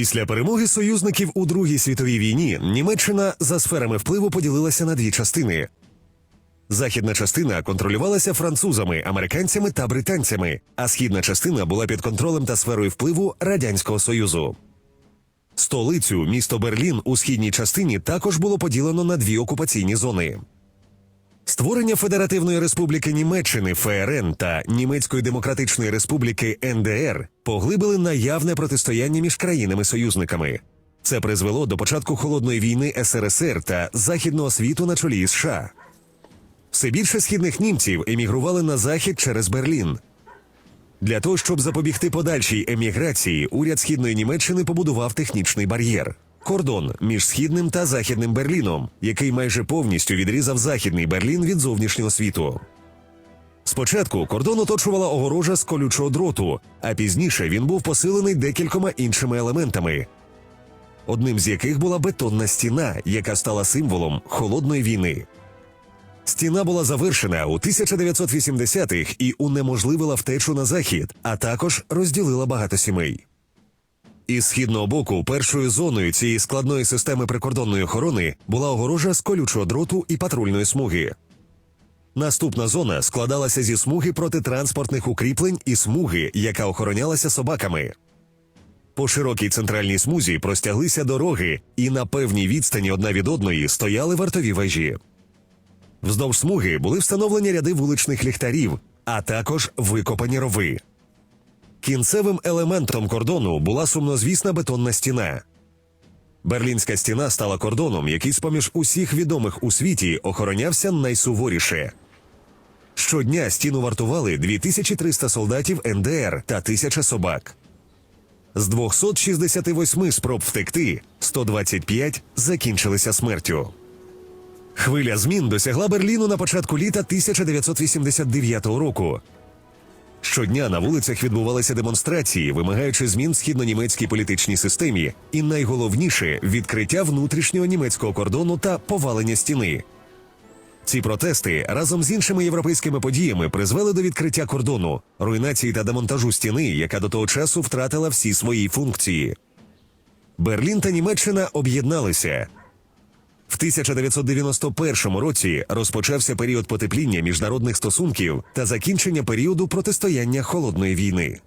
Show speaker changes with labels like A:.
A: Після перемоги союзників у Другій світовій війні Німеччина за сферами впливу поділилася на дві частини. Західна частина контролювалася французами, американцями та британцями, а східна частина була під контролем та сферою впливу Радянського Союзу. Столицю, місто Берлін у східній частині також було поділено на дві окупаційні зони. Створення Федеративної Республіки Німеччини ФРН та Німецької Демократичної Республіки НДР поглибили наявне протистояння між країнами-союзниками. Це призвело до початку холодної війни СРСР та західного світу на чолі США. Все більше східних німців емігрували на захід через Берлін. Для того, щоб запобігти подальшій еміграції, уряд східної Німеччини побудував технічний бар'єр кордон між східним та західним Берліном, який майже повністю відрізав західний Берлін від зовнішнього світу. Спочатку кордон оточувала огорожа з колючого дроту, а пізніше він був посилений декількома іншими елементами, одним з яких була бетонна стіна, яка стала символом холодної війни. Стіна була завершена у 1980-х і унеможливила втечу на захід, а також розділила багато сімей. Із східного боку першою зоною цієї складної системи прикордонної охорони була огорожа з колючого дроту і патрульної смуги. Наступна зона складалася зі смуги протитранспортних укріплень і смуги, яка охоронялася собаками. По широкій центральній смузі простяглися дороги, і на певній відстані одна від одної стояли вартові вежі. Вздовж смуги були встановлені ряди вуличних ліхтарів, а також викопані рови. Кінцевим елементом кордону була сумнозвісна бетонна стіна. Берлінська стіна стала кордоном, який з-поміж усіх відомих у світі охоронявся найсуворіше. Щодня стіну вартували 2300 солдатів НДР та тисяча собак. З 268 спроб втекти 125 закінчилися смертю. Хвиля змін досягла Берліну на початку літа 1989 року. Щодня на вулицях відбувалися демонстрації, вимагаючи змін в східно-німецькій політичній системі, і найголовніше відкриття внутрішнього німецького кордону та повалення стіни. Ці протести разом з іншими європейськими подіями призвели до відкриття кордону, руйнації та демонтажу стіни, яка до того часу втратила всі свої функції. Берлін та Німеччина об'єдналися. В 1991 році розпочався період потепління міжнародних стосунків та закінчення періоду протистояння холодної війни.